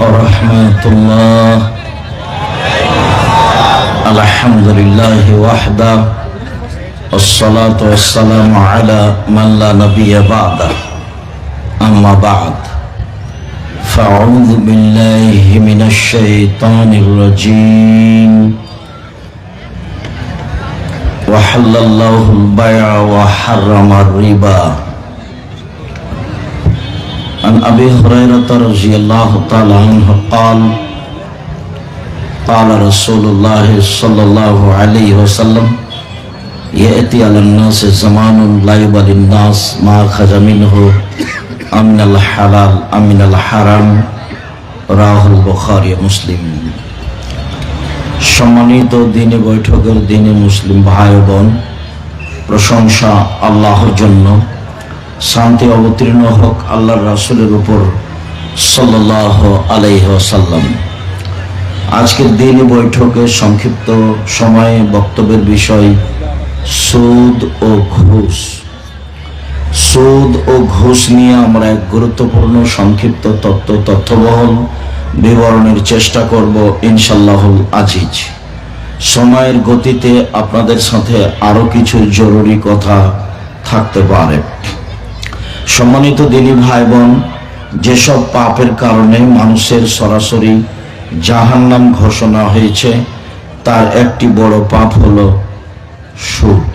ورحمة الله الحمد لله وحده والصلاة والسلام على من لا نبي بعده. أما بعد. فأعوذ بالله من الشيطان الرجيم وحل الله البيع وحرم الربا. عن أبي هريرة رضي الله تعالى عنه قال قال رسول الله صلى الله عليه وسلم يأتي على الناس زمان لا يبالي الناس ما أخذ منه أمن الحلال أمن الحرام রাহুল বখারি মুসলিম সম্মানিত দিনে বৈঠকের দিনে মুসলিম ভাই ও বোন প্রশংসা আল্লাহর জন্য শান্তি অবতীর্ণ হোক আল্লাহর রাসুলের উপর সাল্লাহ আলাইহ সাল্লাম আজকের দিন বৈঠকে সংক্ষিপ্ত সময়ে বক্তব্যের বিষয় সুদ ও ঘুষ। সুদ ও ঘুষ নিয়ে আমরা এক গুরুত্বপূর্ণ সংক্ষিপ্ত তত্ত্ব তথ্যবহল বিবরণের চেষ্টা করব ইনশাল্লাহুল আজিজ। সময়ের গতিতে আপনাদের সাথে আরও কিছু জরুরি কথা থাকতে পারে। সম্মানিত দিনী ভাই বোন যেসব পাপের কারণে মানুষের সরাসরি জাহান্নাম ঘোষণা হয়েছে, তার একটি বড় পাপ হলো সুদ।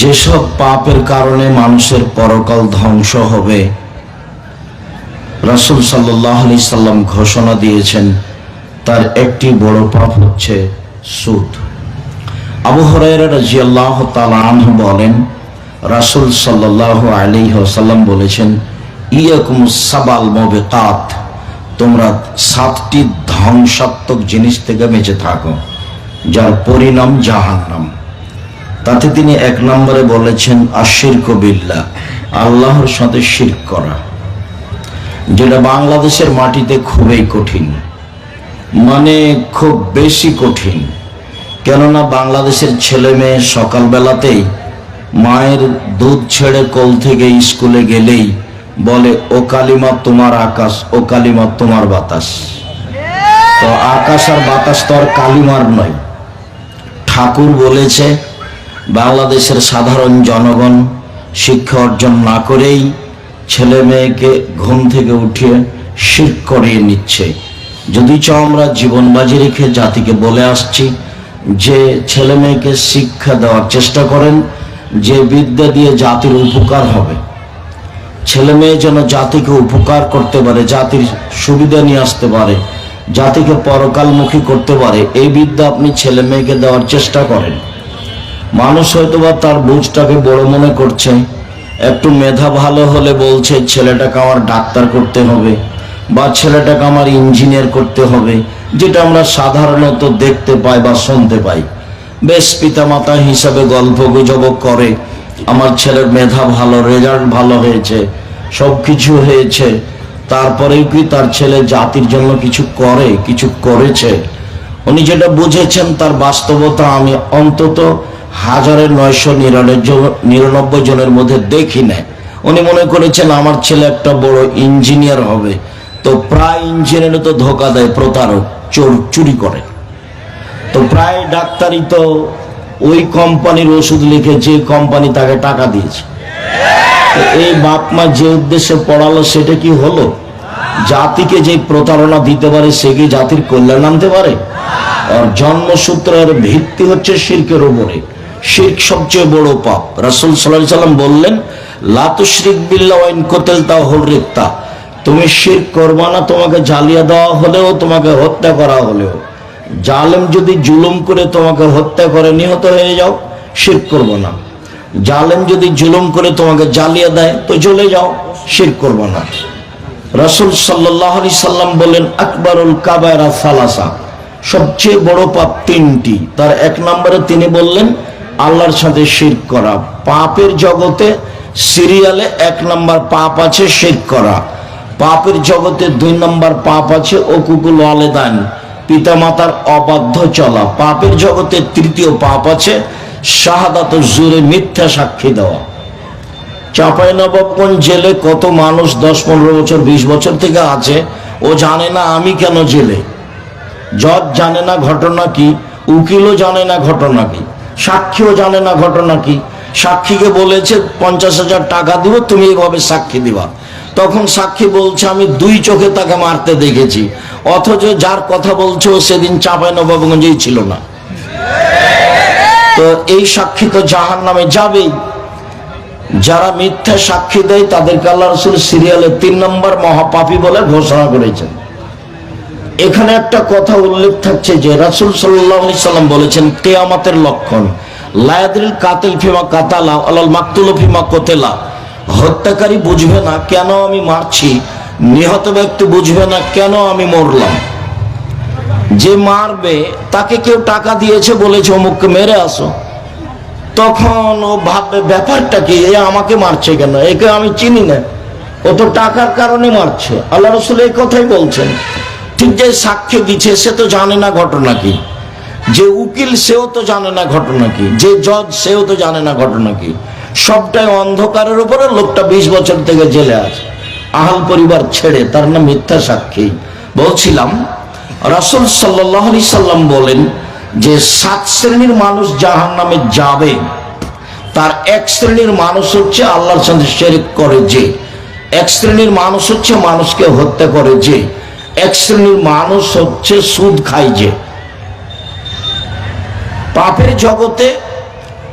যেসব পাপের কারণে মানুষের পরকাল ধ্বংস হবে, রাসুল সাল্লাহ আলি সাল্লাম ঘোষণা দিয়েছেন, তার একটি বড় পাপ হচ্ছে সুদ। আবু বলেন, রাসুল সাল্লাহ আলী সাল্লাম বলেছেন ইয়াকুম সাবাল মবেকাত তোমরা সাতটি ধ্বংসাত্মক জিনিস থেকে বেঁচে থাকো, যার পরিণাম জাহান্নাম। তাতে তিনি এক নম্বরে বলেছেন আশির কবিল্লা আল্লাহর সাথে শির করা, যেটা বাংলাদেশের মাটিতে খুবই কঠিন মানে খুব বেশি কঠিন। কেননা বাংলাদেশের ছেলে মেয়ে সকালবেলাতেই মায়ের দুধ ছেড়ে কোল থেকে স্কুলে গেলেই বলে, ও কালিমা, তোমার আকাশ, ও কালিমা, তোমার বাতাস। তো আকাশ আর বাতাস তো আর কালিমার নয়। ঠাকুর বলেছে, বাংলাদেশের সাধারণ জনগণ শিক্ষা অর্জন না করেই ছেলে মেয়েকে ঘুম থেকে উঠিয়ে শির করিয়ে নিচ্ছে। যদি চ, আমরা জীবন বাজি রেখে জাতিকে বলে আসছি যে ছেলে মেয়েকে শিক্ষা দেওয়ার চেষ্টা করেন, যে বিদ্যা দিয়ে জাতির উপকার হবে। ছেলে মেয়ে যেন জাতিকে উপকার করতে পারে, জাতির সুবিধা নিয়ে আসতে পারে, জাতিকে পরকালমুখী করতে পারে, এই বিদ্যা আপনি ছেলে মেয়েকে দেওয়ার চেষ্টা করেন। মানুষ হয়তোবা তার বুঝটাকে বড় মনে করছে, একটু মেধা ভালো হলে বলছে, ছেলেটাকে আমার ডাক্তার করতে হবে। বা ছেলেটাকে আমার ইঞ্জিনিয়ার করতে হবে, যেটা আমরা সাধারণত দেখতে পাই বা শুনতে পাই। বেশ পিতামাতা হিসাবে গল্প গুজব করে, আমার ছেলের মেধা ভালো রেজাল্ট ভালো হয়েছে সব কিছু হয়েছে। তারপরেও কি তার ছেলে জাতির জন্য কিছু করে, কিছু করেছে? উনি যেটা বুঝেছেন, তার বাস্তবতা আমি অন্তত হাজারের নয়শো নিরানব্বই জনের মধ্যে দেখি না উনি মনে করেছেন, আমার ছেলে একটা বড় ইঞ্জিনিয়ার হবে। তো প্রায় ইঞ্জিনিয়ারে তো ধোকা দেয় প্রতারক, চোর চুরি করে। তো প্রায় ডাক্তারই তো ওই কোম্পানির ওষুধ লিখে যে কোম্পানি তাকে টাকা দিয়েছে। এই বাপ মা যে উদ্দেশ্যে পড়ালো সেটা কি হলো? জাতিকে যে প্রতারণা দিতে পারে, সে কি জাতির কল্যাণ আনতে পারে? আর জন্মসূত্রের ভিত্তি হচ্ছে শিল্পের উপরে। শির্ক সবচেয়ে বড় পাপ। রাসুল সাল্লাহ সাল্লাম বললেন, লাতুশরিক বিল্লা ওয়াইন কোতেল তা। হল তুমি শির্ক করবা না, তোমাকে জ্বালিয়ে দেওয়া হলেও তোমাকে হত্যা করা হলেও। জালেম যদি জুলুম করে তোমাকে হত্যা করে, নিহত হয়ে যাও, শির করব না। জালেম যদি জুলুম করে তোমাকে জ্বালিয়ে দেয়, তো জ্বলে যাও, শির করব না। রাসুল সাল্লাহ আলি সাল্লাম বললেন আকবরুল কাবায়রা সালাসা। সবচেয়ে বড় পাপ তিনটি। তার এক নম্বরে তিনি বললেন, আল্লাহর সাথে শির করা। পাপের জগতে সিরিয়ালে এক নম্বর পাপ আছে শির করা। পাপের জগতে দুই নম্বর পাপ আছে, অকুকুল আলেদান পিতামাতার অবাধ্য চলা। পাপের জগতে তৃতীয় পাপ আছে শাহাদাত জুড়ে মিথ্যা সাক্ষী দেওয়া। চাপাই নবাবগঞ্জ জেলে কত মানুষ দশ, পনেরো বছর, বিশ বছর থেকে আছে, ও জানে না আমি কেন জেলে? জজ জানে না ঘটনা কি, উকিলও জানে না ঘটনা কি, সাক্ষীও জানে না ঘটনা কি, সাক্ষীকে বলেছে, পঞ্চাশ হাজার টাকা দিব, তুমি এভাবে সাক্ষী দিবা। তখন সাক্ষী বলছে, আমি দুই চোখে তাকে মারতে দেখেছি। অথচ যার কথা বলছে সেদিন চাপাই নবাবগঞ্জেই ছিল না। তো এই সাক্ষী তো জাহান নামে যাবেই। যারা মিথ্যা সাক্ষী দেয়, তাদেরকে আল্লাহ রসুল সিরিয়ালে তিন নম্বর মহাপাপী বলে ঘোষণা করেছেন। এখানে একটা কথা উল্লেখ থাকছে যে, রাসুল সাল্লাম বলেছেন, কেয়ামাতের লক্ষণ। লায়াদিল কাতিল ফিমা কাতালা, আলাল মাকতুল ফিমা কোতেলা। হত্যাকারী বুঝবে না কেন আমি মারছি, নিহত ব্যক্তি বুঝবে না কেন আমি মরলাম। যে মারবে, তাকে কেউ টাকা দিয়েছে বলেছে অমুককে মেরে আসো। তখন ও ভাববে, ব্যাপারটা কি? এ আমাকে মারছে কেন? একে আমি চিনি না। ও তো টাকার কারণে মারছে। আল্লাহ রসুল এই কথাই বলছেন। ঠিক যে সাক্ষী দিচ্ছে, সে তো জানে না ঘটনা কি। যে উকিল, সেও তো জানে না ঘটনা কি। যে জজ, সেও তো জানে না ঘটনা কি। সবটাই অন্ধকারের উপরে, লোকটা বিশ বছর থেকে জেলে আছে। আহাল পরিবার ছেড়ে, তার নাম মিথ্যা সাক্ষী। বলছিলাম, রাসুল সাল্লাহ আলি সাল্লাম বলেন যে সাত শ্রেণির মানুষ জাহান নামে যাবে, তার এক শ্রেণির মানুষ হচ্ছে আল্লাহর সঙ্গে শেরিক করে যে, এক শ্রেণির মানুষ হচ্ছে মানুষকে হত্যা করে যে, এক শ্রেণির মানুষ হচ্ছে সুদ খায় যে। পাপের জগতে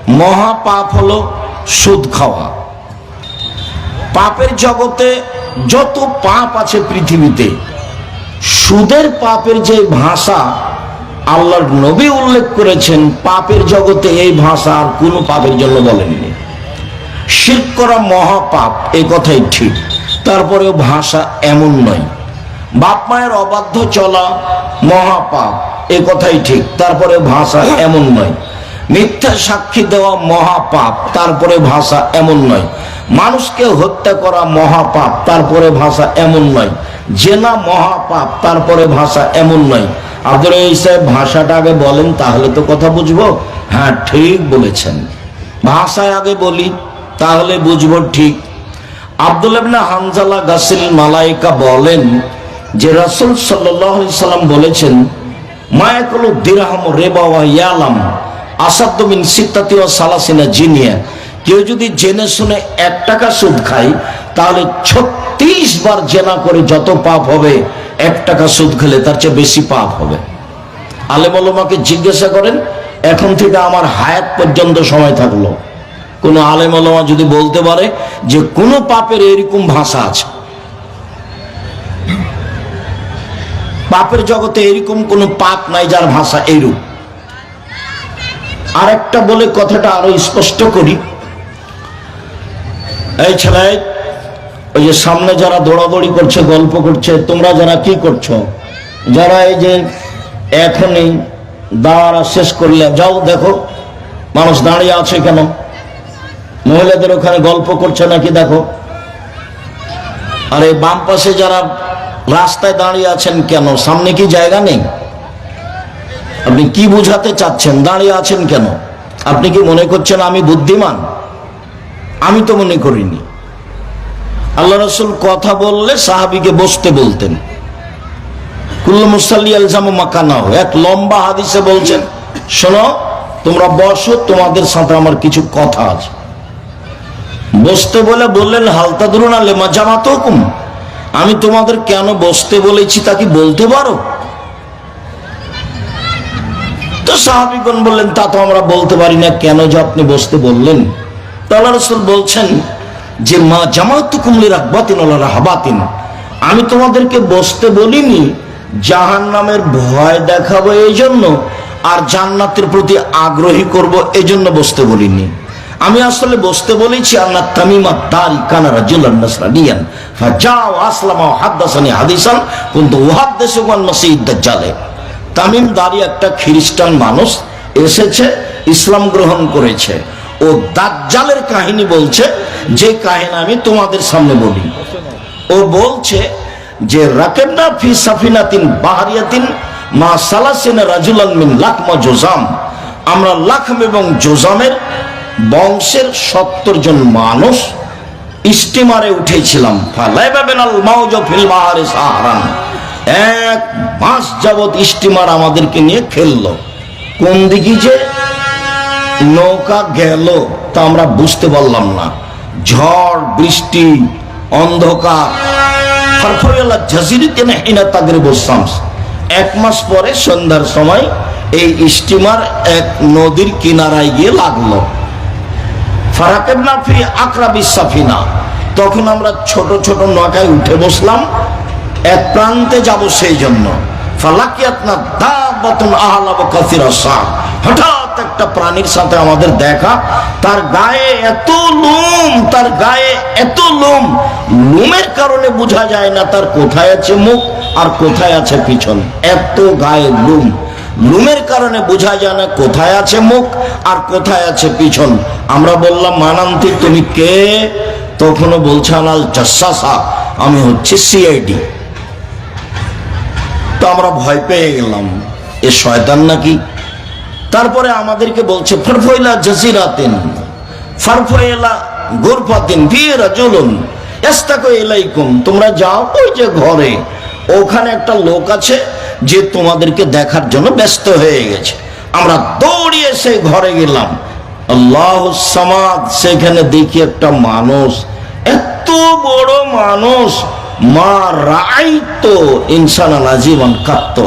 মহা পাপ হলো সুদ খাওয়া। পাপের জগতে যত পাপ আছে পৃথিবীতে, সুদের পাপের যে ভাষা আল্লাহর নবী উল্লেখ করেছেন, পাপের জগতে এই ভাষা আর কোনো পাপের জন্য বলেননি। শির করা মহাপাপ, এ কথাই ঠিক। তারপরেও ভাষা এমন নয়। বাপ মায়ের অবাধ্য চলা মহাপাপ, এ কথাই ঠিক। তারপরে ভাষা এমন নয়। মিথ্যা সাক্ষী দেওয়া মহাপাপ, তারপরে ভাষা এমন নয়। মানুষকে হত্যা করা মহাপাপ, তারপরে ভাষা এমন নয়। জেনা মহাপাপ, তারপরে ভাষা এমন নয়। আব্দুল সাহেব ভাষাটা আগে বলেন, তাহলে তো কথা বুঝব। হ্যাঁ ঠিক বলেছেন। ভাষায় আগে বলি, তাহলে বুঝব ঠিক। আব্দুল হানজালা গাসিল মালাইকা বলেন যে, রাসূল সাল্লাম বলেছেন, মায়াকুল দিরহাম রেবা ইয়ালাম। আসাদ্দু মিন সিত্তাতি ওয়া সালাসিনা জিনিয়া। কেউ যদি জেনে শুনে এক টাকা সুদ খায়, তাহলে ছত্রিশ বার জেনা করে যত পাপ হবে, এক টাকা সুদ খেলে তার চেয়ে বেশি পাপ হবে। আলেম আলমাকে জিজ্ঞাসা করেন, এখন থেকে আমার হায়াত পর্যন্ত সময় থাকল? কোন আলেম আলমা যদি বলতে পারে যে কোন পাপের এরকম ভাষা আছে। পাপের জগতে এরকম কোন পাপ নাই যার ভাষা এইরূপ। আরেকটা বলে কথাটা আরও স্পষ্ট করি। এই ছেলে, ওই যে সামনে যারা দৌড়াদৌড়ি করছে, গল্প করছে, তোমরা যারা কি করছ? যারা এই যে এখনই দাঁড়া, শেষ করলে, যাও দেখো, মানুষ দাঁড়িয়ে আছে কেন? মহিলাদের ওখানে গল্প করছে নাকি দেখো? আর এই বাম পাশে যারা রাস্তায় দাঁড়িয়ে আছেন কেন? সামনে কি জায়গা নেই? আপনি কি বুঝাতে চাচ্ছেন? দাঁড়িয়ে আছেন কেন? আপনি কি মনে করছেন আমি বুদ্ধিমান? আমি তো মনে করিনি। আল্লাহ রসুল কথা বললে সাহাবিকে বসতে বলতেন। কুল্ল মুসাল্লি আলজামু মাকানাও এক লম্বা হাদিসে বলছেন, শোনো, তোমরা বসো, তোমাদের সাথে আমার কিছু কথা আছে। বসতে বলে বললেন, হালতা ধরুন আলে জামাত হুকুম আমি তোমাদের কেন বসতে বলেছি তা কি বলতে পারো? তো সাহাবিগণ বললেন, তা তো আমরা বলতে পারি না, কেন যে আপনি বসতে বললেন? তাল্লা রসুল বলছেন যে, মা জামাত কুমলি রাখবাতিন রাহাবাতিন। আমি তোমাদেরকে বসতে বলিনি জাহান নামের ভয় দেখাবো এই জন্য আর জান্নাতের প্রতি আগ্রহী করব এই জন্য বসতে বলিনি। আমি আসলে বসতে বলেছি আল্লাহ তামিমা দারি কানারা হাদ্দাসানি হাদিসান। কিন্তু ওয়াহাদ্দাসু ওয়ান মাসিদ দাজ্জালে। তামিম দারি একটা খ্রিস্টান মানুষ এসেছে, ইসলাম গ্রহণ করেছে। ও দাজ্জালের কাহিনী বলছে, যে কাহিনী আমি তোমাদের সামনে বলি। ও বলছে যে, রাকেবনা ফি সাফিনাতিন বাহারিয়াতিন মা সালাসিনা রাজুলান মিন লাকমা জোজাম। আমরা লাখম এবং জোজামের বংশের সত্তর জন মানুষ স্টিমারে উঠেছিলাম। ফালাইবাবেনাল মাউজ ফিল বাহারে সাহারান। এক মাস যাবৎ স্টিমার আমাদেরকে নিয়ে খেললো। কোন দিকে যে? নৌকা গেল, তা আমরা বুঝতে পারলাম না। ঝড়, বৃষ্টি, অন্ধকার না এক মাস পরে সন্ধ্যার সময় এই স্টিমার এক নদীর কিনারায় গিয়ে লাগল। ফারাকেবনা ফি আকরাবি সাফিনা। তখন আমরা ছোট ছোট নৌকায় উঠে বসলাম। এক প্রান্তে যাব সেই জন্য হঠাৎ একটা প্রাণীর সাথে আমাদের দেখা, তার গায়ে এত লোম, তার গায়ে এত লোম। লোমের কারণে বোঝা যায় না তার কোথায় আছে মুখ আর কোথায় আছে পিছন। এত গায়ে লোম। লুমের কারণে বোঝা যায় না কোথায় আছে মুখ আর কোথায় আছে পিছন। আমরা বললাম মানান্তি তুমি কে? তখনও বলছে, আনাল জাসাসা, আমি হচ্ছে সিআইডি। তো আমরা ভয় পেয়ে গেলাম। এ শয়তান নাকি? তারপরে আমাদেরকে বলছে ফারফয়লা জাজিরাতেন ফারফয়লা গোরফাতিন বিয়েরা চলুন এস্তাকো এলাইকুম তোমরা যাও ওই যে ঘরে, ওখানে একটা লোক আছে যে তোমাদেরকে দেখার জন্য ব্যস্ত হয়ে গেছে। আমরা দৌড়িয়ে সেই ঘরে গেলাম। আল্লাহ সামাদ, সেখানে দেখি একটা মানুষ, এত বড় মানুষ মা রাই তো আজীবন কাত্ত।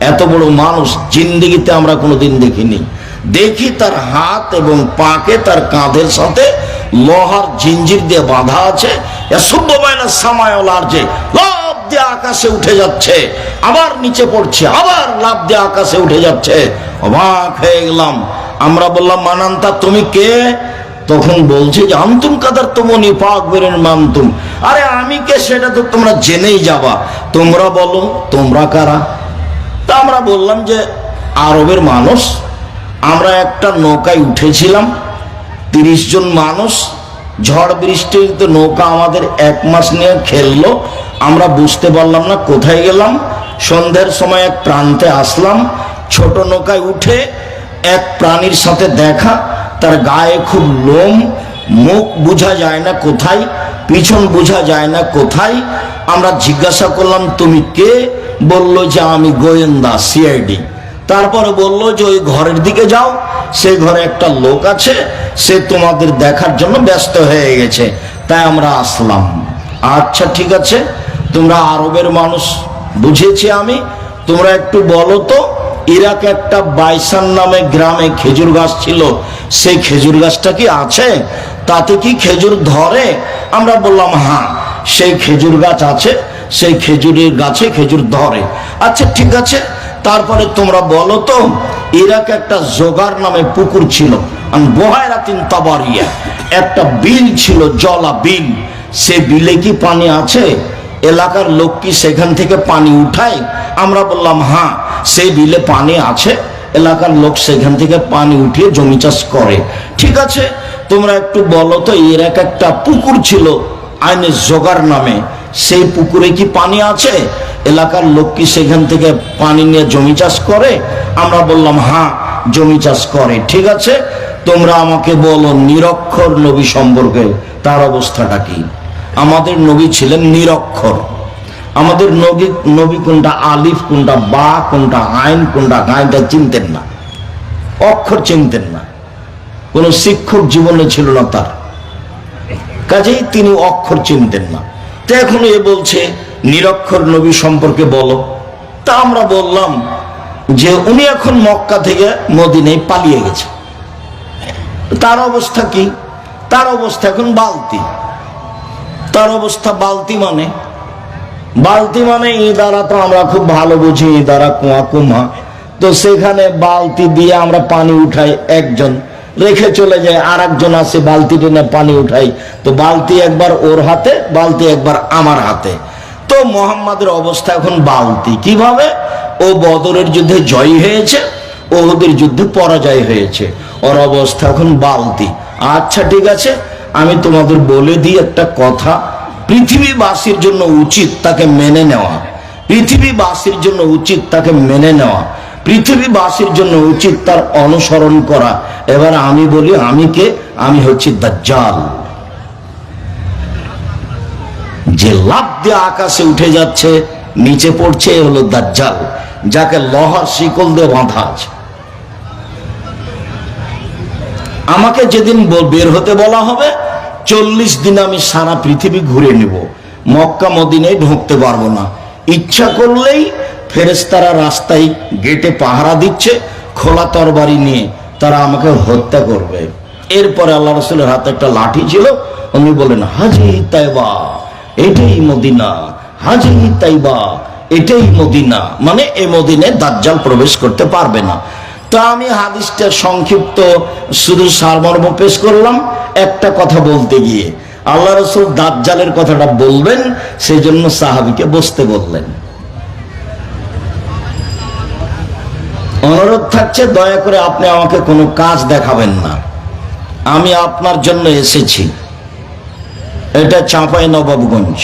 এত বড় মানুষ জিন্দিগিতে আমরা কোনোদিন দেখিনি। দেখি তার হাত এবং পাকে তার কাঁধের সাথে লোহার জিঞ্জির দিয়ে বাঁধা আছে। যে লাভ দিয়ে আকাশে উঠে যাচ্ছে। আবার নিচে পড়ছে, আবার লাভ দিয়ে আকাশে উঠে যাচ্ছে। অবাক হয়ে গেলাম। আমরা বললাম, মানান্তা, তুমি কে? তখন বলছে যে, আন্তুম কাদার তোমনি, পাক বেরেন মানতুম। আরে আমি কে সেটা তো তোমরা জেনেই যাবা। তোমরা বলো, তোমরা কারা? তা আমরা বললাম যে, আরবের মানুষ, আমরা একটা নৌকায় উঠেছিলাম, তিরিশ জন মানুষ, ঝড় বৃষ্টিতে নৌকা আমাদের এক মাস নিয়ে খেললো, আমরা বুঝতে পারলাম না কোথায় গেলাম, সন্ধ্যের সময় এক প্রান্তে আসলাম, ছোট নৌকায় উঠে এক প্রাণীর সাথে দেখা তার গায়ে খুব লোম, মুখ বোঝা যায় না কোথায়, পিছন বোঝা যায় না কোথায়। আমরা জিজ্ঞাসা করলাম, তুমি কে? বলল যে, আমি গোয়েন্দা, সিআইডি। তারপরে বলল যে, ওই ঘরের দিকে যাও, সেই ঘরে একটা লোক আছে, সে তোমাদের দেখার জন্য ব্যস্ত হয়ে গেছে। তাই আমরা আসলাম। আচ্ছা ঠিক আছে, তোমরা আরবের মানুষ, বুঝেছি আমি। তোমরা একটু বলো তো ইরাক একটা বাইসান নামে গ্রামে খেজুর গাছ ছিল। সেই খেজুর গাছটা কি আছে? তাতে কি খেজুর ধরে? আমরা বললাম হ্যাঁ সেই খেজুর গাছ আছে। সেই খেজুরের গাছে খেজুর ধরে। আচ্ছা ঠিক আছে। তারপরে তোমরা বলো তো, ইরাক একটা জোগার নামে পুকুর ছিল। একটা বিল ছিল, জলা বিল। সে বিলে কি পানি আছে? এলাকার লোক কি সেখান থেকে পানি উঠায়? আমরা বললাম হ্যাঁ সেই বিলে পানি আছে। এলাকার লোক সেখান থেকে পানি উঠিয়ে জমি চাষ করে। ঠিক আছে, তোমরা একটু বলো তো, এর এক একটা পুকুর ছিল আইনে জোগার নামে। সেই পুকুরে কি পানি আছে? এলাকার লোক কি সেখান থেকে পানি নিয়ে জমি চাষ করে? আমরা বললাম হ্যাঁ জমি চাষ করে। ঠিক আছে, তোমরা আমাকে বলো, নিরক্ষর নবী সম্পর্কে তার অবস্থাটা কি? আমাদের নবী ছিলেন নিরক্ষর। আমাদের নবী নবী কোনটা আলিফ, কোনটা বা, কোনটা আইন, কোনটা গাইনটা চিনতেন না। অক্ষর চিনতেন না। কোনো শিক্ষক জীবনে ছিল না তার। কাজেই তিনি অক্ষর চিনতেন না। তো এখন এ বলছে, নিরক্ষর নবী সম্পর্কে বলো। তা আমরা বললাম যে উনি এখন মক্কা থেকে মদিনায় পালিয়ে গেছে। তার অবস্থা কি? তার অবস্থা এখন বালতি। তার অবস্থা বালতি মানে। বালতি মানে ইদারা তো আমরা খুব ভালো বুঝি ইদারা কুয়া কুমা। তো সেখানে বালতি দিয়ে আমরা পানি উঠাই একজন, রেখে চলে যায় আর একজন আসে বালতি টেনে পানি উঠাই। তো বালতি একবার ওর হাতে, বালতি একবার আমার হাতে। তো মোহাম্মদের অবস্থা এখন বালতি। কীভাবে? ও বদরের যুদ্ধে জয়ী হয়েছে ওদের যুদ্ধে পরাজয় হয়েছে। ওর অবস্থা এখন বালতি। আচ্ছা ঠিক আছে। আমি তোমাদের বলে দিই একটা কথা। পৃথিবীবাসীর জন্য উচিত তাকে মেনে নেওয়া। পৃথিবীবাসীর জন্য উচিত তাকে মেনে নেওয়া। পৃথিবীবাসীর জন্য উচিত তার অনুসরণ করা। এবার আমি বলি, আমি কে? আমি হচ্ছি দাজ্জাল। যে লাভ দিয়ে আকাশে উঠে যাচ্ছে, নিচে পড়ছে, এ হলো দাজ্জাল, যাকে লহার শিকল দিয়ে বাঁধা আছে। আমাকে যেদিন বের হতে বলা হবে চল্লিশ দিন আমি সারা পৃথিবী ঘুরে নিব। মক্কা মদিনে ঢুকতে পারব না। ইচ্ছা করলেই ফেরেস্তারা রাস্তায় গেটে পাহারা দিচ্ছে, খোলা তরবারি নিয়ে তারা আমাকে হত্যা করবে। এরপরে আল্লাহ রসুলের হাতে একটা লাঠি ছিল। উনি বলেন হাজি তাইবা, এটাই মদিনা। হাজি তাইবা, এটাই মদিনা। মানে এ মদিনে দাজ্জাল প্রবেশ করতে পারবে না। তো আমি হাদিসটা সংক্ষিপ্ত শুধু সারমর্ম পেশ করলাম, একটা কথা বলতে গিয়ে। আল্লাহ রসুল দাজ্জালের কথাটা বলবেন সেই জন্য সাহাবিকে বসতে বললেন। অনুরোধ থাকছে, দয়া করে আপনি আমাকে কোনো কাজ দেখাবেন না। আমি আপনার জন্য এসেছি। এটা চাঁপাই নবাবগঞ্জ।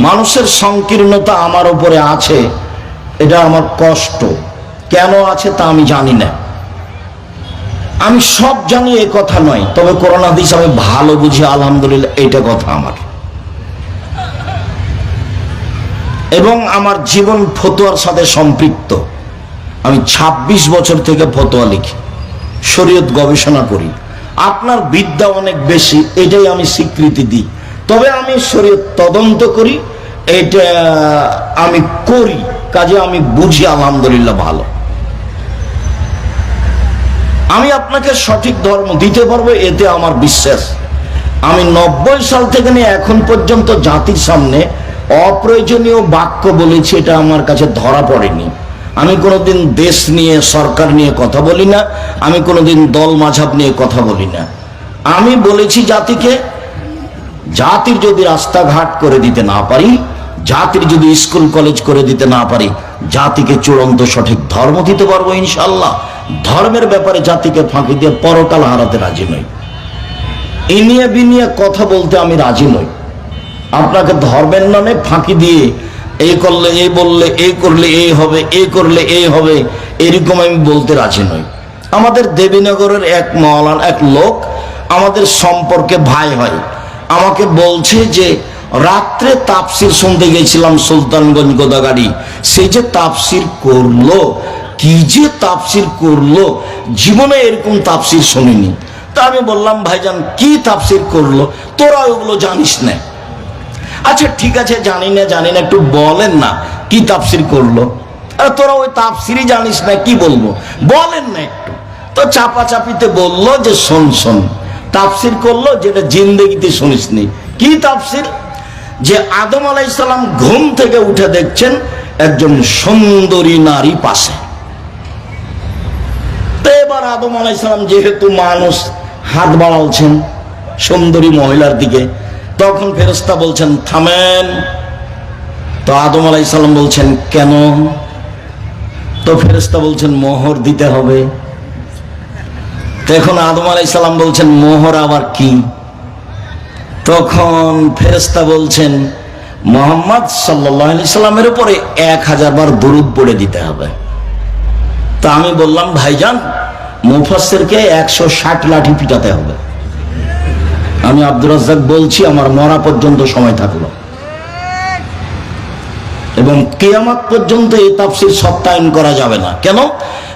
মানুষের সংকীর্ণতা আমার উপরে আছে, এটা আমার কষ্ট। কেন আছে তা আমি জানি না। আমি সব জানি এ কথা নয়, তবে করোনা দিস আমি ভালো বুঝি, আলহামদুলিল্লাহ এটা কথা আমার। এবং আমার জীবন ফতোয়ার সাথে সম্পৃক্ত। আমি ২৬ বছর থেকে ফতোয়া লিখি, শরীয়ত গবেষণা করি। আপনার বিদ্যা অনেক বেশি, এটাই আমি স্বীকৃতি দিই। তবে আমি শরীয়ত তদন্ত করি, এটা আমি করি, কাজে আমি বুঝি, আলহামদুলিল্লাহ, ভালো। আমি আপনাকে সঠিক ধর্ম দিতে পারব, এতে আমার বিশ্বাস। আমি নব্বই সাল থেকে নিয়ে এখন পর্যন্ত জাতির সামনে অপ্রয়োজনীয় বাক্য বলেছি, এটা আমার কাছে ধরা পড়েনি। আমি কোনোদিন দেশ নিয়ে, সরকার নিয়ে কথা বলি না, আমি কোনোদিন দল মাঝাব নিয়ে কথা বলি না। আমি বলেছি জাতিকে, জাতির যদি রাস্তাঘাট করে দিতে না পারি, জাতির যদি স্কুল কলেজ করে দিতে না পারি, জাতিকে চূড়ান্ত সঠিক ধর্ম দিতে পারব ইনশাল্লাহ ধর্মের ব্যাপারে জাতিকে ফাঁকি দিয়ে পরকাল হারাতে রাজি নই। এ নিয়ে বিনিয়ে কথা বলতে আমি রাজি নই। আপনাকে ধর্মের নামে ফাঁকি দিয়ে এই করলে, এই বললে, এই করলে, এই হবে, এই করলে, এই হবে, এরকম আমি বলতে রাজি নই। আমাদের দেবীনগরের এক মহলান এক লোক আমাদের সম্পর্কে ভাই হয়। আমাকে বলছে যে, রাত্রে তাপসির শুনতে গেছিলাম সুলতানগঞ্জ গোদাগাড়ি। সে যে তাপসির করল কি যে তাপসির করল? জীবনে এরকম তাপসির শুনিনি। তা আমি বললাম, ভাইজান, কি তাপসির করল? তোরা ওগুলো জানিস না। আচ্ছা ঠিক আছে, জানি না জানি না, একটু বলেন না, কি তাফসির করল? আরে, তোরা ওই তাফসিরই জানিস না, কি বলব? বলেন না একটু। তো চাপা চাপিতে বলল যে, শোন শোন, তাফসির করল যেটা জিন্দেগিতে শুনিসনি। কি তাফসির? যে আদম আলাইসাল্লাম ঘুম থেকে উঠে দেখছেন একজন সুন্দরী নারী পাশে। এবার আদম আলাইসাল্লাম যেহেতু মানুষ হাত বাড়ালছেন সুন্দরী মহিলার দিকে, তখন ফেরেস্তা বলছেন, থামেন। তো আদম আলাইসাল্লাম বলছেন, কেন? তো ফেরেস্তা বলছেন, মোহর দিতে হবে। তখন আদম আলাইসাল্লাম বলছেন, মোহর আবার কি? তখন ফেরেস্তা বলছেন, মোহাম্মদ সাল্লাহ সাল্লামের উপরে এক হাজার বার দরুদ পড়ে দিতে হবে। তা আমি বললাম, ভাইজান মুফাসেরকে একশো ষাট লাঠি পিটাতে হবে। আমি আব্দুর রাজ্জাক বলছি, আমার মরা পর্যন্ত সময় থাকল। এবং কেয়ামাত পর্যন্ত এই তাফসির সত্যায়ন করা যাবে না। কেন?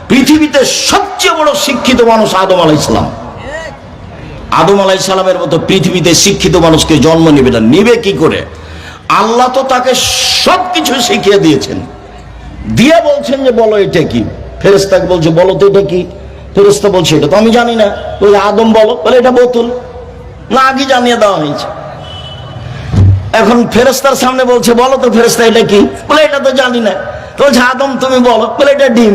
পৃথিবীতে সবচেয়ে বড় শিক্ষিত মানুষ আদম আলাই ইসলাম আদম আলাইসালামের মতো পৃথিবীতে শিক্ষিত মানুষকে জন্ম নেবে না। নিবে কি করে? আল্লাহ তো তাকে সব কিছু শিখিয়ে দিয়েছেন। দিয়ে বলছেন যে, বলো এটা কি? ফেরেস্তাকে বলছে, বলো তো এটা কি? ফেরেস্তা বলছে, এটা তো আমি জানি না। বলে, আদম বলো। বলে, এটা বোতল। না, আগে জানিয়ে দেওয়া হয়েছে। এখন ফেরেস্তার সামনে বলছে, বলো তো ফেরেস্তা এটা কি? বলে, এটা তো জানি না। বলছে, আদম, তুমি বলো। বলে, এটা ডিম।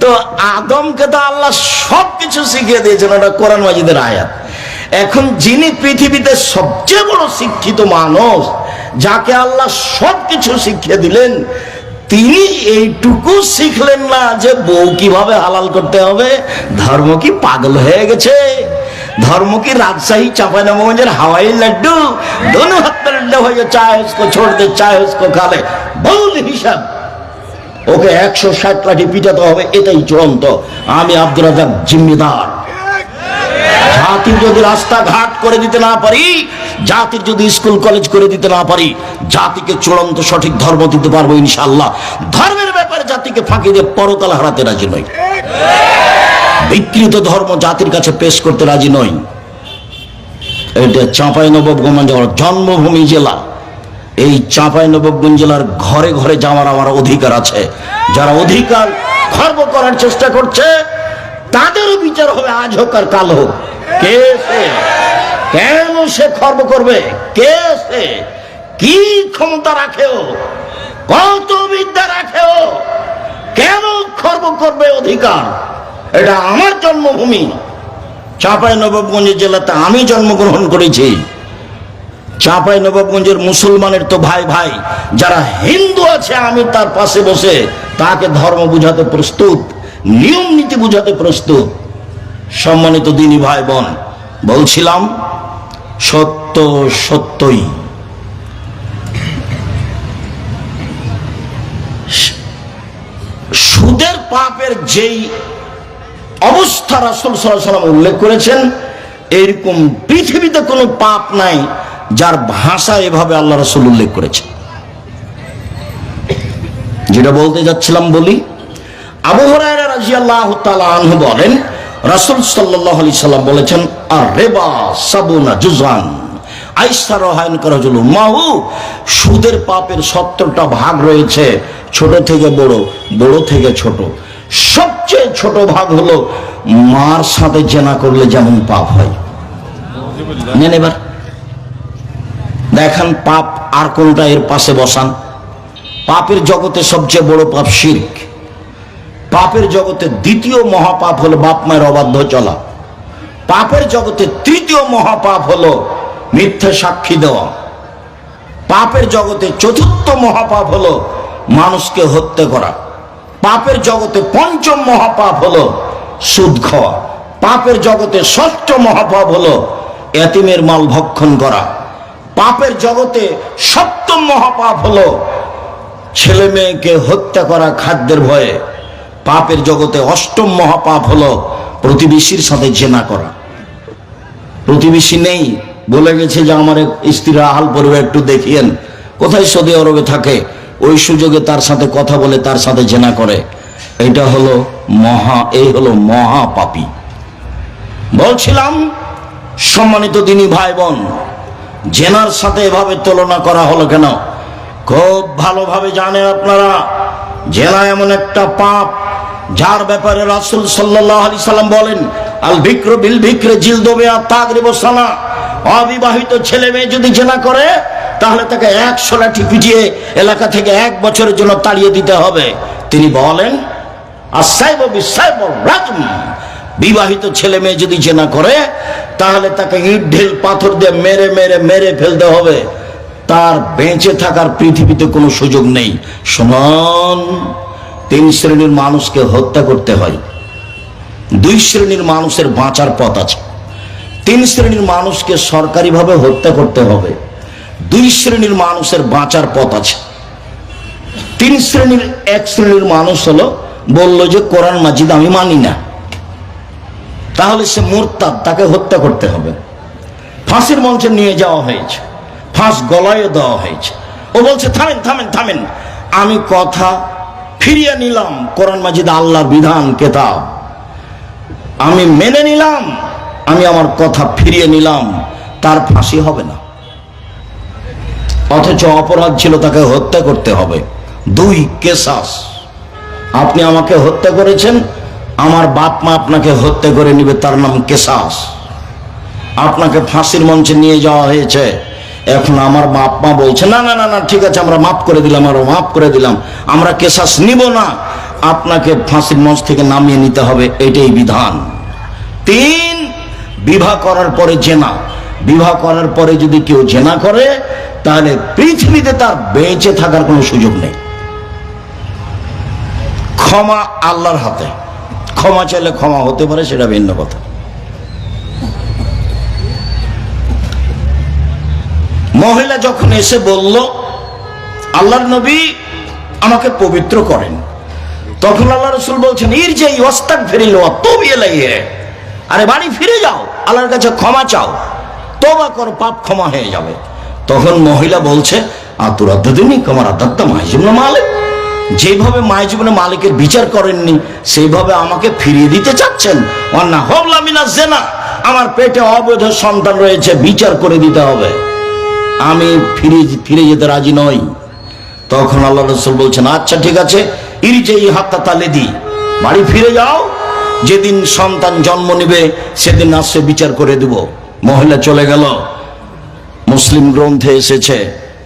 তো আদমকে তো আল্লাহ সব কিছু শিখিয়ে দিয়েছেন, ওটা কোরআন মাজিদের আয়াত। এখন যিনি পৃথিবীতে সবচেয়ে বড় শিক্ষিত মানুষ, যাকে আল্লাহ সব কিছু শিখিয়ে দিলেন তিনি এইটুকু শিখলেন না যে বউ কীভাবে হালাল করতে হবে। ধর্ম কি পাগল হয়ে গেছে। ধর্ম কি রাজশাহী চাপানগঞ্জের হাওয়াই লাড্ডু। দোনো হয়ে চায় হসকো ছোড় দে চায় হসকো খালে। বহুল হিসাব। ওকে একশো ষাট লাঠি পিটাতে হবে, এটাই চূড়ান্ত। আমি আব্দুল রাজাক জিম্মিদার। জাতির যদি রাস্তাঘাট করে দিতে না পারি, জাতির যদি স্কুল, কলেজ করে দিতে না পারি, জাতিকে চূড়ান্ত সঠিক ধর্ম দিতে পারব ইনশাল্লাহ ধর্মের ব্যাপারে জাতিকে ফাঁকি দিয়ে পরকাল হারাতে রাজি নই। বিকৃত ধর্ম জাতির কাছে পেশ করতে রাজি নই। এটা চাঁপাই নবাবগঞ্জ জন্মভূমি জেলা। এই চাঁপাই নবাবগঞ্জ জেলার ঘরে ঘরে যাওয়ার আমার অধিকার আছে। যারা অধিকার খর্ব করার চেষ্টা করছে, তাদেরও বিচার হবে আজ হোক আর কাল হোক। কে সে? কেন সে খর্ব করবে? কে সে? কি ক্ষমতা রাখে ও কত বিদ্যা রাখে ও কেন খর্ব করবে অধিকার? এটা আমার জন্মভূমি। চাঁপাই নবাবগঞ্জ জেলাতে আমি জন্মগ্রহণ করেছি। চাঁপাই নবাবগঞ্জের মুসলমানের তো ভাই ভাই, যারা হিন্দু আছে, আমি তার পাশে বসে তাকে ধর্ম বুঝাতে প্রস্তুত, নিয়ম নীতি বুঝাতে প্রস্তুত। সম্মানিত দিনী ভাই বোন, বলছিলাম সত্য সত্যই। সুদের পাপের যেই অবস্থা রাসুল সাল্লাম উল্লেখ করেছেন, এরকম পৃথিবীতে কোনো পাপ নাই যার ভাষা এভাবে আল্লাহ রসুল উল্লেখ করেছে যেটা বলতে যাচ্ছিলাম বলি, আবু হরায়রা রাজিয়াল্লাহু তাআলা আনহু বলেন রাসূল সাল্লাল্লাহু আলাইহি সাল্লাম বলেছেন আর রেবা সাবুনা জুজান আইসা রহায়ন করাজুল মাহু, সুদের পাপের সত্তরটা ভাগ রয়েছে, ছোট থেকে বড় বড় থেকে ছোট। সবচেয়ে ছোট ভাগ হলো, মার সাথে জেনা করলে যেমন পাপ হয়। নেন এবার। দেখান পাপ আর কোনটা এর পাশে বসান। পাপের জগতে সবচেয়ে বড় পাপ শির্ক। পাপের জগতে দ্বিতীয় মহাপাপ হলো বাপ মায়ের অবাধ্য চলা। পাপের জগতে তৃতীয় মহাপাপ হলো মিথ্যা সাক্ষী দেওয়া। পাপের জগতে চতুর্থ মহাপাপ হলো মানুষকে হত্যা করা। পাপের জগতে পঞ্চম মহাপাপ হলো সুদ খাওয়া। পাপের জগতে ষষ্ঠ মহাপাপ হলো এতিমের মাল ভক্ষণ করা। পাপের জগতে সপ্তম মহাপাপ হলো ছেলে মেয়েকে হত্যা করা খাদ্যের ভয়ে। পাপের জগতে অষ্টম মহাপাপ হলো প্রতিবেশীর সাথে জেনা করা। প্রতিবেশী নেই, বলে গেছে যে আমার স্ত্রীর আহাল পরিবার একটু দেখিয়েন। কোথায় সৌদি আরবে থাকে? ওই সুযোগে তার সাথে কথা বলে তার সাথে জেনা করে। এটা হলো মহা, এই হলো মহা পাপী বলছিলাম, সম্মানিত দিনী ভাই বোন জেনার সাথে এভাবে তুলনা করা হলো কেন? খুব ভালোভাবে জানেন আপনারা, জেনা এমন একটা পাপ যার ব্যাপারে রাসুল সাল্লাহ আলি সাল্লাম বলেন, আল বিক্র বিল বিক্রে জিল দবে আর তাগরিব সানা। অবিবাহিত ছেলে মেয়ে যদি জেনা করে, তাহলে তাকে একশো লাঠি পিটিয়ে এলাকা থেকে এক বছরের জন্য তাড়িয়ে দিতে হবে। তিনি বলেন বিবাহিত ছেলে মেয়ে যদি জেনা করে, তাহলে তাকে ইট, ঢিল, পাথর দিয়ে মেরে মেরে মেরে ফেলতে হবে। তার বেঁচে থাকার পৃথিবীতে কোনো সুযোগ নেই। শুনুন। তিন শ্রেণির মানুষকে হত্যা করতে হয়। দুই শ্রেণির মানুষের বাঁচার পথ আছে। তিন শ্রেণির মানুষকে সরকারিভাবে হত্যা করতে হবে। দুই শ্রেণির মানুষের বাঁচার পথ আছে। তিন শ্রেণির এক শ্রেণির মানুষ হলো, বলল যে, কোরআন মাজিদ আমি মানি না। তাহলে সে মোরতাদ, তাকে হত্যা করতে হবে। ফাঁসির মঞ্চে নিয়ে যাওয়া হয়েছে। ফাঁস গলায় দেওয়া হয়েছে। ও বলছে, থামেন থামেন থামেন। আমি কথা ফিরিয়ে নিলাম কোরআন মাজিদ আল্লাহর বিধান, কেতাব। আমি মেনে নিলাম, আমি আমার কথা ফিরিয়ে নিলাম, তার ফাঁসি হবে না। অথচ অপরাধ ছিল তাকে হত্যা করতে হবে। দুই কেসাস। আপনি আমাকে হত্যা করেছেন, আমার বাপ মা আপনাকে হত্যা করে নিবে, তার নাম কেসাস। আপনাকে ফাঁসির মঞ্চে নিয়ে যাওয়া হয়েছে। এখন আমার বাপ মা বলছে, না না না না, ঠিক আছে, আমরা মাফ করে দিলাম আরও মাফ করে দিলাম। আমরা কেশাস নিব না। আপনাকে ফাঁসির মঞ্চ থেকে নামিয়ে নিতে হবে, এটাই বিধান। তিন, বিবাহ করার পরে জেনা। বিবাহ করার পরে যদি কেউ জেনা করে, তাহলে পৃথিবীতে তার বেঁচে থাকার কোনো সুযোগ নেই। ক্ষমা আল্লাহর হাতে। ক্ষমা চাইলে ক্ষমা হতে পারে, সেটা ভিন্ন কথা। মহিলা যখন এসে বলল, আল্লাহর নবী আমাকে পবিত্র করেন। তখন আল্লাহ রসুল বলছেন ইর যে অস্তাক ফিরিল তবি এলাইয়ে আরে বাড়ি ফিরে যাও, আল্লাহর কাছে ক্ষমা চাও। তোবা কর, পাপ ক্ষমা হয়ে যাবে। তখন মহিলা বলছে আতুর আদ্দিনী কমার আদাত্তা মাহিজুবনা মালিক। যেভাবে মাহিজুবনা মালিকের বিচার করেননি, সেইভাবে আমাকে ফিরিয়ে দিতে চাচ্ছেন। অন্না হবলা মিনা জেনা, আমার পেটে অবৈধ সন্তান রয়েছে, বিচার করে দিতে হবে। আমি ফিরে ফিরে যেতে রাজি নই। তখন আল্লাহ রসুল বলছেন আচ্ছা ঠিক আছে ইরিজে এই হাতটা তালে দি বাড়ি ফিরে যাও, যেদিন সন্তান জন্ম নেবে, সেদিন আসছে বিচার করে দেব। মহিলা চলে গেল। মুসলিম গ্রন্থে এসেছে,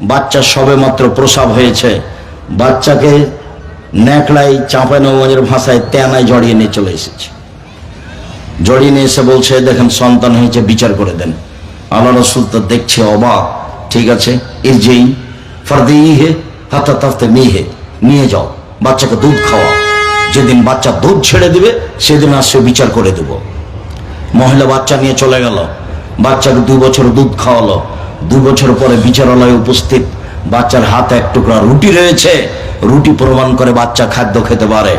বাচ্চা সবে মাত্র প্রসাব হয়েছে। বাচ্চাকে ন্যাকড়াই চাঁপানগঞ্জের ভাষায় তেনায় জড়িয়ে নিয়ে চলে এসেছে। জড়িয়ে নিয়ে এসে বলছে, দেখেন, সন্তান হয়েছে, বিচার করে দেন। আল্লাহ রসুল তো দেখছে অবাক। ঠিক আছে? এর যেই। ফর্দে হে হাতা তাফতে নিয়ে যাও। বাচ্চাকে দুধ খাওয়া যেদিন বাচ্চা দুধ ছেড়ে দিবে, সেদিন আসছে বিচার করে দেব। মহিলা বাচ্চা নিয়ে চলে গেল। বাচ্চাকে দুই বছর দুধ খাওয়ালো। দু বছর পরে বিচারালয়ে উপস্থিত। বাচ্চার হাতে এক টুকরা রুটি রয়েছে। রুটি প্রমাণ করে বাচ্চা খাদ্য খেতে পারে।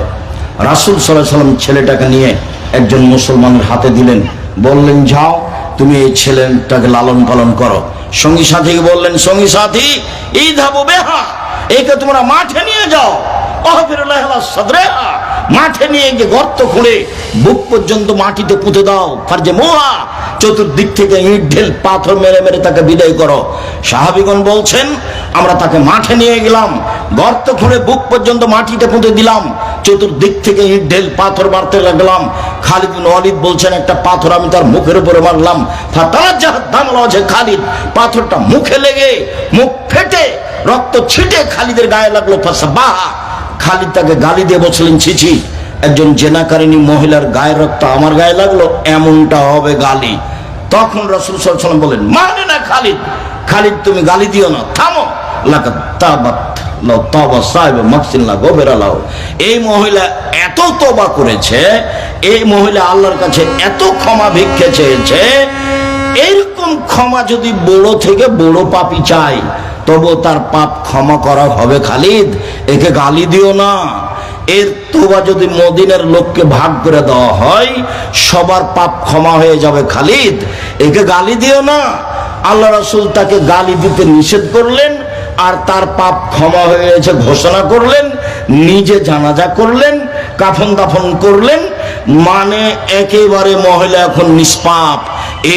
রাসুল সাল্লাহ সাল্লাম ছেলেটাকে নিয়ে একজন মুসলমানের হাতে দিলেন। বললেন, যাও, তুমি এই ছেলেটাকে লালন পালন করো। সঙ্গী সাথীকে বললেন, সঙ্গী সাথী এই ধাবো বেহা, একে তোমরা মাঠে নিয়ে যাও। মাঠে নিয়ে গিয়ে গর্ত খুঁড়ে বুক পর্যন্ত মাটিতে পুঁতে দাও, ফার্জে মোহা। চতুর্দিক থেকে ইট ঢেল পাথর মেরে মেরে তাকে বিদায় করো। সাহাবিগণ বলছেন, আমরা তাকে মাঠে নিয়ে গেলাম, গর্ত খুঁড়ে বুক পর্যন্ত মাটিতে পুঁতে দিলাম। চতুর্দিক থেকে ইট ঢেল পাথর মারতে লাগলাম। খালিদ ওয়ালিদ বলছেন, একটা পাথর আমি তার মুখের উপরে মারলাম। খালিদ। পাথরটা মুখে লেগে মুখ ফেটে, রক্ত ছিটে খালিদের গায়ে লাগল বাহা খালিদ তাকে গালি দিয়ে বলছিলেন ছিছি একজন জেনাকারিনী মহিলার গায়ের রক্ত আমার গায়ে লাগল, এমনটা হবে গালি। তখন রসুল সাল্লাম বলেন মানে না খালিদ? খালিদ, তুমি গালি দিও না, থামো। লাকাত এই মহিলা এত তোবা করেছে, এই মহিলা আল্লাহর কাছে এত ক্ষমা ভিক্ষে চেয়েছে, এইরকম ক্ষমা যদি বড় থেকে বড় পাপি চাই তবু তার পাপ ক্ষমা করা হবে খালিদ, একে গালি দিও না। এর তোবা যদি মদিনের লোককে ভাগ করে দেওয়া হয়, সবার পাপ ক্ষমা হয়ে যাবে খালিদ, একে গালি দিও না। আল্লাহ রাসুল তাকে গালি দিতে নিষেধ করলেন আর তার পাপ ক্ষমা হয়ে গেছে, ঘোষণা করলেন, নিজে জানাজা করলেন, কাফন দাফন করলেন মানে একেবারে মহিলা এখন নিষ্পাপ।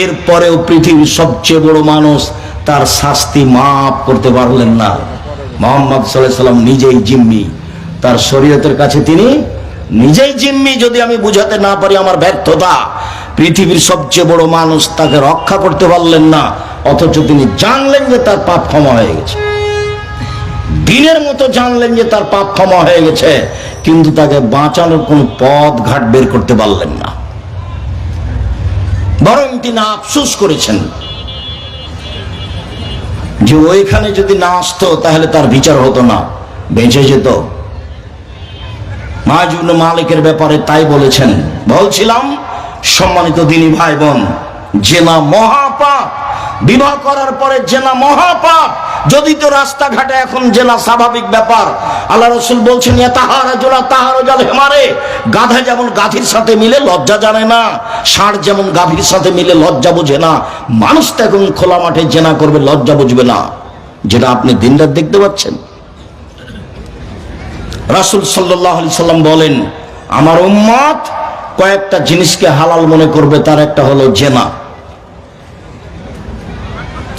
এরপরেও পৃথিবীর সবচেয়ে বড় মানুষ তার শাস্তি মাফ করতে পারলেন না। মোহাম্মদ সাল্লাম নিজেই জিম্মি। তার শরীয়তের কাছে তিনি নিজেই জিম্মি, যদি আমি বুঝাতে না পারি আমার ব্যর্থতা। পৃথিবীর সবচেয়ে বড় মানুষ তাকে রক্ষা করতে পারলেন না, অথচ তিনি জানলেন যে তার পাপ ক্ষমা হয়ে গেছে। দিনের মতো জানলেন যে তার পাপ ক্ষমা হয়ে গেছে, কিন্তু তাকে বাঁচানোর কোন পথ ঘাট বের করতে পারলেন না। বরং তিনি আফসুস করেছেন যে ওইখানে যদি না আসতো, তাহলে তার বিচার হতো না, বেঁচে যেত। মাহাজুবন মালিকের ব্যাপারে তাই বলেছেন, বলছিলাম, সম্মানিত দিনী ভাই বোন জেনা মহাপাপ বিবাহ করার পরে জেনা মহাপাপ। যদি তো রাস্তাঘাটে এখন জেনা স্বাভাবিক ব্যাপার, আল্লাহ রসুল বলছেন তাহারা জোড়া তাহারও জাল হেমারে। গাধা যেমন গাধির সাথে মিলে লজ্জা জানে না, ষাঁড় যেমন গাভীর সাথে মিলে লজ্জা বোঝে না। মানুষ তো এখন খোলা মাঠে জেনা করবে, লজ্জা বুঝবে না। যেটা আপনি দিনরাত দেখতে পাচ্ছেন। রাসুল সাল্লাহ আলি সাল্লাম বলেন, আমার উম্মত কয়েকটা জিনিসকে হালাল মনে করবে, তার একটা হলো জেনা।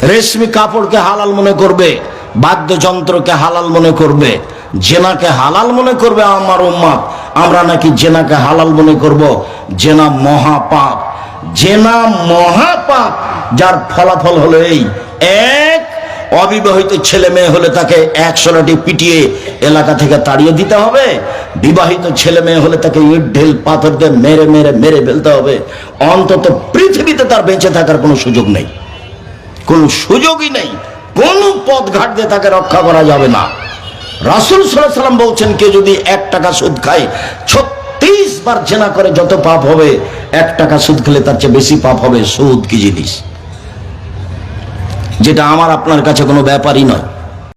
রেশমি কাপড়কে হালাল মনে করবে, বাদ্যযন্ত্রকে হালাল মনে করবে, জেনাকে হালাল মনে করবে আমার উম্মাদ। আমরা নাকি জেনাকে হালাল মনে করব? জেনা মহাপাপ। জেনা মহাপাপ, যার ফলাফল হলো এই। এক, অবিবাহিত ছেলে মেয়ে হলে তাকে একশোটি পিটিয়ে এলাকা থেকে তাড়িয়ে দিতে হবে। বিবাহিত ছেলে মেয়ে হলে তাকে ইট, ঢেল পাথর দিয়ে মেরে মেরে মেরে ফেলতে হবে। অন্তত পৃথিবীতে তার বেঁচে থাকার কোনো সুযোগ নেই। কোনো সুযোগই নেই। কোন পথ ঘাট দিয়ে তাকে রক্ষা করা যাবে না। রাসুল সাল্লাম বলছেন কে যদি এক টাকা সুদ খায়, ছত্রিশ বার জেনা করে যত পাপ হবে, এক টাকা সুদ খেলে তার চেয়ে বেশি পাপ হবে। সুদ কি জিনিস? যেটা আমার, আপনার কাছে কোনো ব্যাপারই নয়।